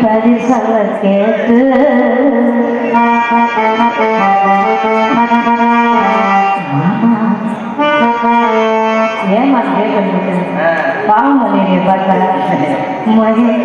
பரிசல கேட்டு ஏமா கேட்க பாவம் பண்ணிடுங்க பார்த்தா கோயில்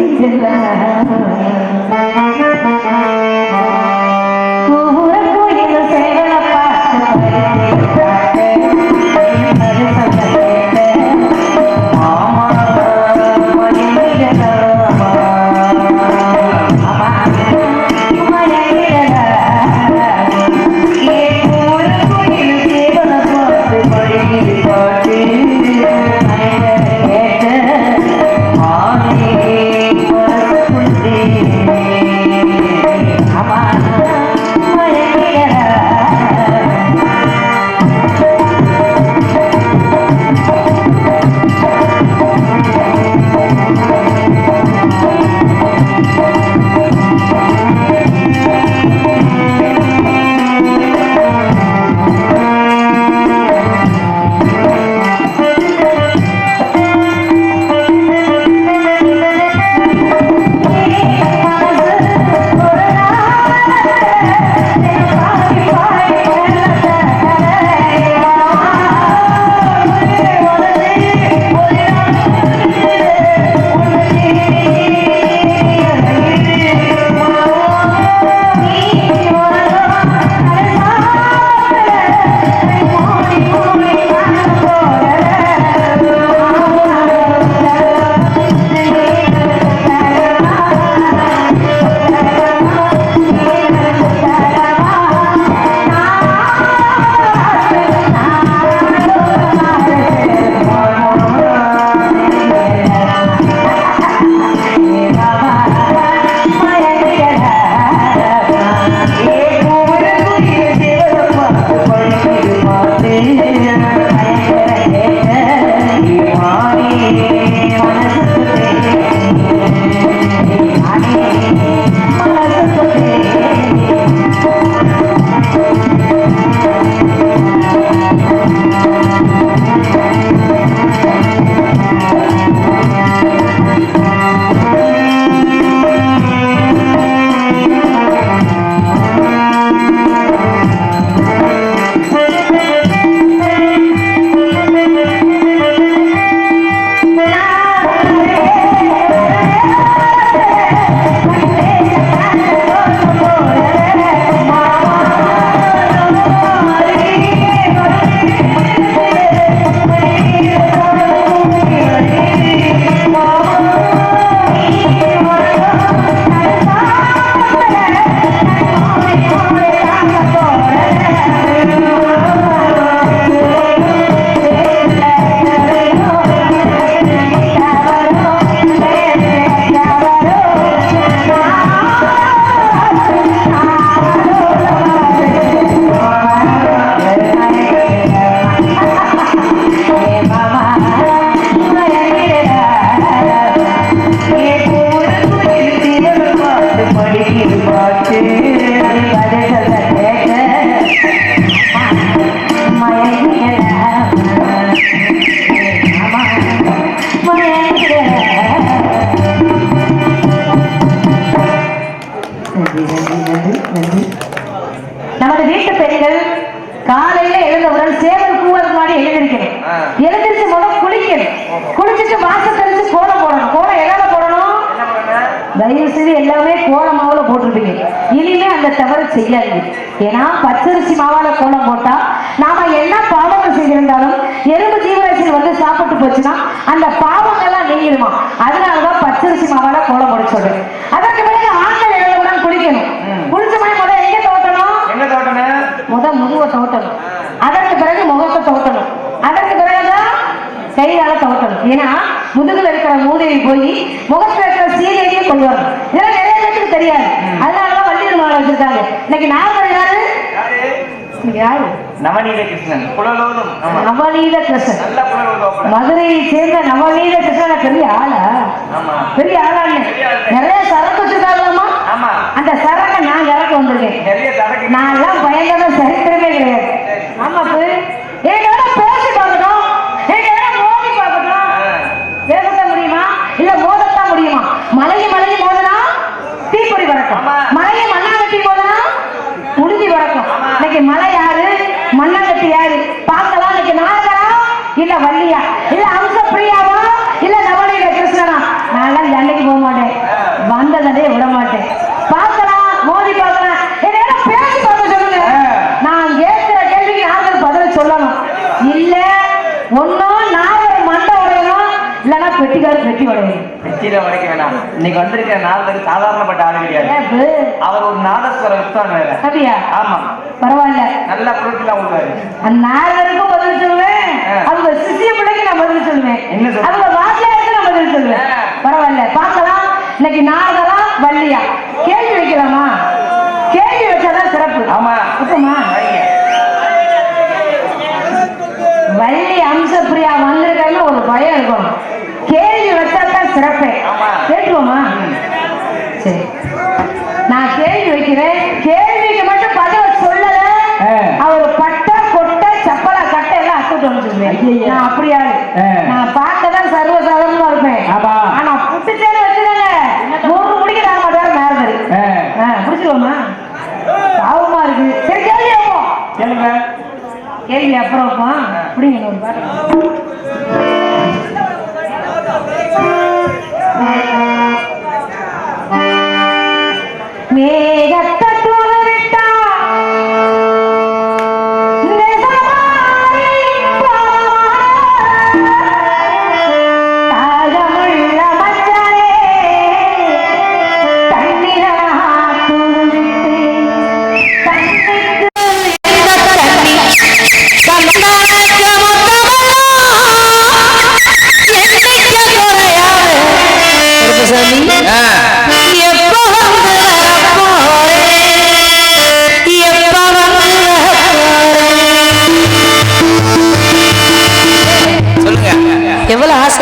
நன்றி நன்றி நன்றி நன்றி நமது வீட்டு பெண்கள் காலையில எழுந்தவுடன் சேவல் கூவதுக்கு முன்னாடி எழுந்திருக்கணும். ஆ. எழுந்திருச்சு முதல் குளிக்கணும். குளிச்சுட்டு வாசல் தெளிச்சு கோலம் போடணும். கோலம் எதால போடணும்? தயவு செய்து எல்லாமே கோலம் மாவுல போட்டிருப்பீங்க. இனிமே அந்த தவறு செய்யாதீங்க. ஏன்னா பச்சரிசி மாவால கோலம் போட்டா நாம என்ன பாவங்கள் செய்திருந்தாலும் எறும்பு ஜீவராசிகள் வந்து சாப்பிட்டு போச்சுன்னா அந்த பாவங்கள்லாம் நீங்கிடுமா. அதனாலதான் பச்சரிசி மாவால கோலம் போட சொல்றேன். அதற்கு முதுவை தோட்டணும் அதற்கு பிறகு முகத்தை தோட்டணும். அதற்கு பிறகுதான் கையால தோட்டணும். ஏன்னா முதுகுல இருக்கிற மூதேவி போய் முகத்துல இருக்கிற சீதையும் கொண்டு வரணும். இதெல்லாம் நிறைய பேருக்கு தெரியாது. அதனாலதான் வள்ளியூர் மாலை வச்சிருக்காங்க. இன்னைக்கு நாகர் யாரு? யாரு? நவநீத கிருஷ்ணன் நவநீத கிருஷ்ணன் மதுரையை சேர்ந்த நவநீத கிருஷ்ணன் பெரிய ஆளா? பெரிய ஆளான்னு. நிறைய சரக்கு வச்சிருக்காங்களாமா அந்த சரக்கை நான் இறக்க பெட்டிக்கார் பெட்டி உடையணும் வெற்றியில உடைக்க வேணாம். இன்னைக்கு வந்திருக்கிற நாரதர் சாதாரணப்பட்ட ஆளு கிடையாது? அவர் ஒரு நாதஸ்வர வித்வான் வேற. அப்படியா? ஆமா. பரவாயில்ல. நல்ல பொருட்கள் உள்ளாரு அந்த நாரதருக்கும் பதில் சொல்லுவேன். அவங்க சிசிய பிள்ளைக்கு நான் பதில் சொல்லுவேன். என்ன? அவங்க வாத்தியாருக்கு நான் பதில் சொல்லுவேன். பரவாயில்ல. பார்க்கலாம். இன்னைக்கு நாரதரா வள்ளியா? கேள்வி வைக்கலாமா? கேள்வி வச்சாதான் சிறப்பு. ஆமா. சிறப்பே. ஆமா. கேட்டுருவோமா சரி. நான் கேள்வி வைக்கிறேன். கேள்விக்கு மட்டும் பதில் சொல்லல. அவர் பட்டை கொட்டை சப்பலா கட்டை எல்லாம் அத்துட்டு ஐயையே. நான் அப்படியா. நான் பார்க்கதான் சர்வசாதாரணமா இருப்பேன். ஆனா புட்டுச்சேன்னு வச்சுதாங்க நூறு முடிக்க நான் மாட்டேன் மேரதரு ஆ. புடிச்சிருவோமா பாவமா இருக்கு. சரி கேள்வி கேளுங்க. கேள்வி அப்புறம் அப்படிங்க ஒரு பாட்டு. மேகத்தை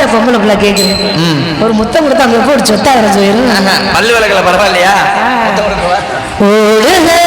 ஆசையா பொம்பளை பிள்ளை கேக்குது. ஒரு முத்தம் கொடுத்தா அங்க போய் ஒரு சொத்தா வர போயிரும் பல்லு விளக்கல பரவாயில்லையா? ஓடுகிற